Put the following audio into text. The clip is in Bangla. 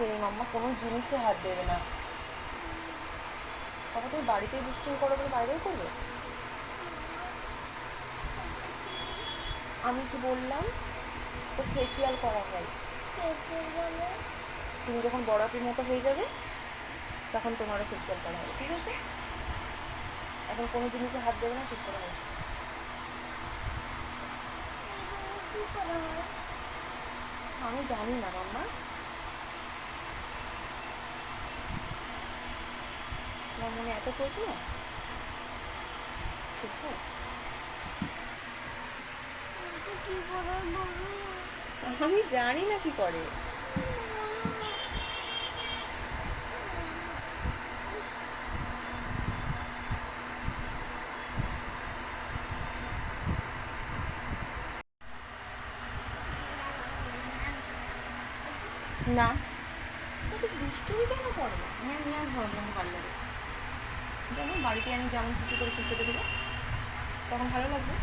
দেবে মাম্মা কোনো জিনিসে হাত দেবে না। বাবা, তুমি বাড়িতেই দুষ্টুমি করো বলে বাইরেও করবে? আমি কি বললাম? তো ফেসিয়াল করা হয়। তুমি যখন বড়াপির মতো হয়ে যাবে, তখন তোমারও ফেসিয়াল করা হবে, ঠিক আছে? এখন কোনো জিনিসে হাত দেবে না, চুপ করে বসো। আমি জানি না, মাম্মা। তোমার মনে এত প্রশ্ন? আমি জানি না কি করে। না। দুষ্টুমি কেন করো? নিয়ে না তোমাকে পার্লারে। জানো বাড়িতে আমি যেমন খুশি করে চুল কেটে দেবো তখন ভালো লাগবে।